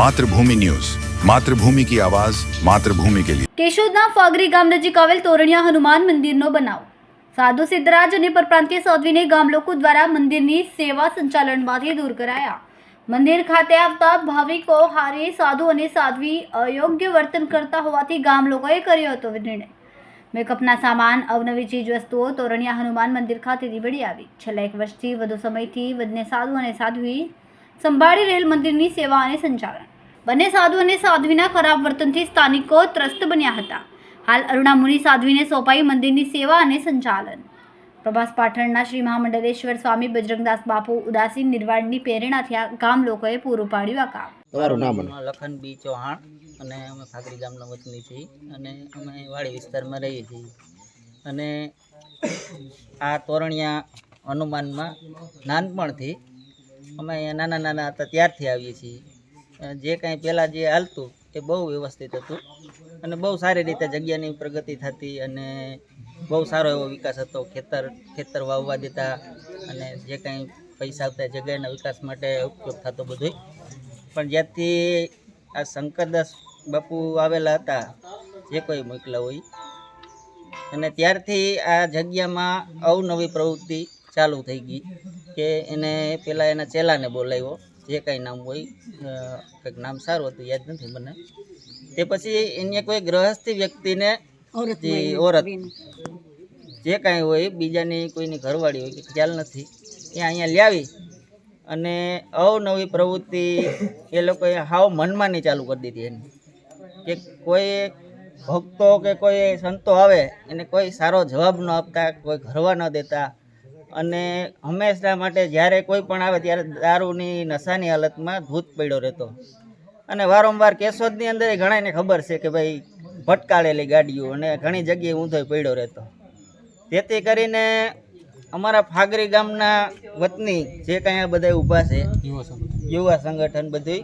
Mathrubhumi news. Mathrubhumi કી આવાજ, માતૃભૂમિ કે લીએ કેશોદના ફાગરી ગામ નજીક આવેલ તોરણિયા હનુમાન મંદિરનો બનાવ. સાધુ સિદ્ધરાજ અને પરપ્રાંતીય સાધ્વીને ગામ લોકો દ્વારા મંદિરની સેવા સંચાલનમાંથી દૂર કરાયા. મંદિર ખાતે આવતા ભાવિકો હારે સાધુ અને સાધ્વી અયોગ્ય વર્તન કરતા હોવાથી ગામ લોકોએ કર્યો હતો નિર્ણય. મેકઅપના સામાન, અવનવી ચીજ વસ્તુઓ તોરણિયા હનુમાન મંદિર ખાતેથી મળી આવી. છેલ્લા એક વર્ષથી વધુ સમયથી વધને સાધુ અને સાધ્વી સંભાળી રહેલ મંદિરની સેવા અને સંચાલન. બંને સાધુ અને સાધ્વીના ખરાબ વર્તનથી સ્થાનિકો ત્રસ્ત બન્યા હતા. હાલ અરુણામુનિ સાધ્વીને સોંપાઈ મંદિરની સેવા અને સંચાલન. પ્રભાસ પાટણના શ્રી મહામંડલેશ્વર સ્વામી બજરંગદાસ બાપુ ઉદાસીન નિર્વાણની પ્રેરણાથી આ ગામ લોકોએ પૂરું પાડ્યું આ કામ. તમારું નામ લખન બી ચૌહાણ અને અમે ખાગરી ગામના વતની છીએ અને અમે વાડી વિસ્તારમાં રહીએ છીએ. અને આ તોરણિયા હનુમાનમાં નાનપણથી અમે નાના નાના હતા ત્યારથી આવીએ છીએ. જે કાંઈ પહેલાં જે હાલતું એ બહુ વ્યવસ્થિત હતું. અને બહુ સારી રીતે જગ્યાની પ્રગતિ થતી અને બહુ સારો એવો વિકાસ હતો. ખેતર ખેતર વાવવા દેતા અને જે કાંઈ પૈસા આવતા જગ્યાના વિકાસ માટે ઉપયોગ થતો બધોય પણ જ્યારથી આ શંકરદાસ બાપુ આવેલા હતા, જે કોઈ મોકલા હોય, અને ત્યારથી આ જગ્યામાં અવનવી પ્રવૃત્તિ ચાલુ થઈ ગઈ કે એને પહેલાં એના ચેલાને બોલાવ્યો. જે કાંઈ નામ હોય કંઈક નામ સારું હતું યાદ નથી મને. તે પછી એને કોઈ ગ્રહસ્થી વ્યક્તિને જે ઓરત જે કાંઈ હોય બીજાની કોઈની ઘરવાળી હોય કે ખ્યાલ નથી એ અહીંયા લાવી અને અવનવી પ્રવૃત્તિ એ લોકોએ હાવ મનમાની ચાલુ કરી દીધી એની. કે કોઈ ભક્તો કે કોઈ સંતો આવે એને કોઈ સારો જવાબ ન આપતા કોઈ ઘરવા ન દેતા અને હંમેશા માટે જ્યારે કોઈ પણ આવે ત્યારે દારૂની નશાની હાલતમાં ધૂત પડ્યો રહેતો. અને વારંવાર કેશોદની અંદર ઘણાને ખબર છે કે ભાઈ ભટકાળેલી ગાડીઓ અને ઘણી જગ્યાએ ઊંધો પડ્યો રહેતો. જેથી કરીને અમારા ફાગરી ગામના વતની જે કાંઈ આ બધા ઊભા છે યુવા સંગઠન. બધું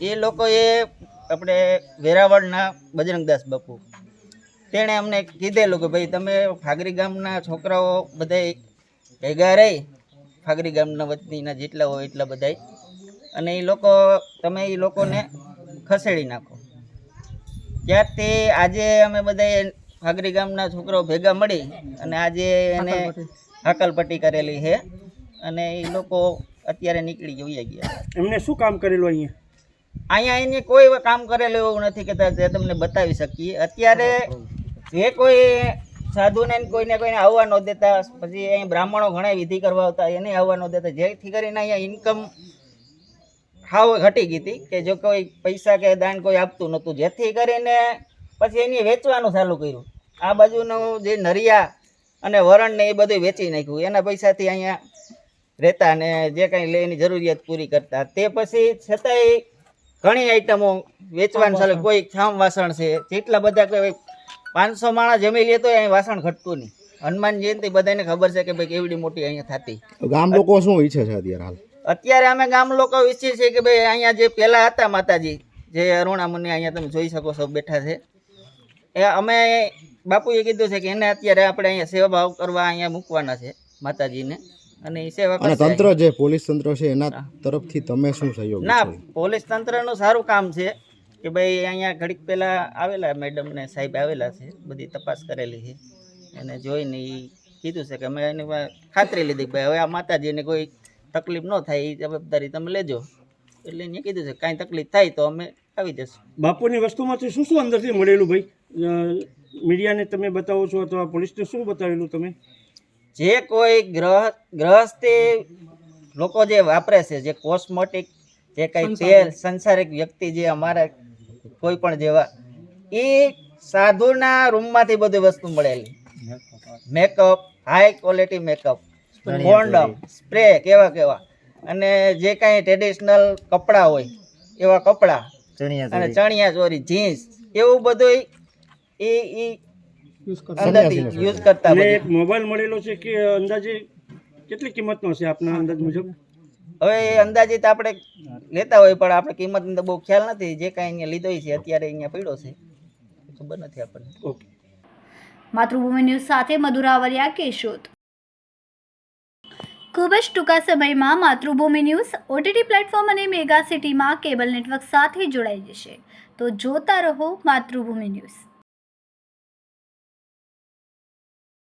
એ લોકોએ આપણે વેરાવળના બજરંગદાસ બાપુ. તેણે અમને કીધેલું કે ભાઈ તમે ફાગરી ગામના છોકરાઓ બધાય ભેગા રહી ફાગરી ગામના વતનીના જેટલા હોય એટલા બધાય. અને એ લોકો તમે એ લોકોને ખસેડી નાખો. ત્યારથી આજે અમે બધા ફાગરી ગામના છોકરાઓ ભેગા મળી અને આજે એને હકલપટ્ટી કરેલી છે. અને એ લોકો અત્યારે નીકળી જોઈ ગયા. એમને શું કામ કરેલું અહીંયા? અહીંયા એને કોઈ કામ કરેલું એવું નથી કે તમને બતાવી શકીએ. અત્યારે જે કોઈ સાધુને કોઈને કોઈને આવવા ન દેતા. પછી અહીં બ્રાહ્મણો ઘણા વિધિ કરવા આવતા એને આવવા ન દેતા. જેથી કરીને અહીંયા ઇન્કમ હાવ ઘટી ગઈ હતી કે જો કોઈ પૈસા કે દાન કોઈ આપતું નહોતું. જેથી કરીને પછી એની વેચવાનું ચાલુ કર્યું. આ બાજુનું જે નરિયા અને વરણ ને એ બધું વેચી નાખ્યું. એના પૈસાથી અહીંયા રહેતા ને જે કાંઈ લે એની જરૂરિયાત પૂરી કરતા. તે પછી છતાંય ઘણી આઈટમો વેચવાનું ચાલે. કોઈ છામ વાસણ છે. જેટલા બધા કોઈ પાંચસો માણસ જમી લે તો અહીં વાસણ ઘટતું નહીં. હનુમાન જયંતિ બધાને ખબર છે કે ભાઈ કેવડી મોટી અહીંયા થતી. ગામ લોકો શું ઈચ્છે છે અત્યારે હાલ? અત્યારે અમે ગામ લોકો ઈચ્છીએ છીએ કે ભાઈ અહીંયા જે પહેલાં હતા માતાજી જે અરુણા મુનિ અહીંયા તમે જોઈ શકો છો બેઠા છે. એ અમે બાપુએ કીધું છે કે એને અત્યારે આપણે અહીંયા સેવા ભાવ કરવા અહીંયા મૂકવાના છે માતાજીને. અને સેવા અને તંત્ર જે પોલીસ તંત્ર છે એના તરફથી તમે શું સહયોગ ના પોલીસ તંત્રનું સારું કામ છે. કે ભાઈ અહીંયા ઘડીક પહેલાં આવેલા મેડમ ને સાહેબ આવેલા છે બધી તપાસ કરેલી છે. એને જોઈને એ કીધું છે કે અમે એની ખાતરી લીધી ભાઈ હવે આ માતાજીને કોઈ તકલીફ ન થાય એ જવાબદારી તમે લેજો. એટલે એને કીધું છે કાંઈ તકલીફ થાય તો અમે આવી જશું. બાપુની વસ્તુમાંથી શું શું અંદરથી મળેલું ભાઈ? મીડિયાને તમે બતાવો છો અથવા પોલીસને શું બતાવેલું તમે? જે કોઈ ગ્રહ ગ્રહસ્થી લોકો જે વાપરે છે જે કોસ્મેટિક જે કઈ તેલ સંસારિક વ્યક્તિ જે અમારા કોઈ પણ જેવા એ સાધુના રૂમમાંથી બધી વસ્તુ મળેલી. Makeup high quality makeup condom spray કેવા કેવા. અને જે કાંઈ ટ્રેડિશનલ કપડાં હોય એવા કપડાં. અને ચણિયા ચોરી જીન્સ એવું બધું એ એ યુઝ કરતા મોબાઈલ મળેલો છે કે અંદાજે કેટલી કિંમતનો છે આપના અંદાજ મુજબ? હવે એ અંદાજિત આપણે લેતા હોય પણ આપણે કિંમતનો તો બહુ ખ્યાલ નથી. જે કાંઈ અહીંયા લીધો છે અત્યારે અહીંયા પડ્યો છે. ખબર નથી આપણને. ઓકે. માતૃભૂમિ ન્યૂઝ સાથે મધુરાવરિયા કેશોદ ખૂબ જ ટૂંકા સમયમાં માતૃભૂમિ ન્યૂઝ ઓટીટી પ્લેટફોર્મ અને મેગા સિટીમાં કેબલ નેટવર્ક સાથે જોડાઈ જશે. તો જોતા રહો માતૃભૂમિ ન્યૂઝ.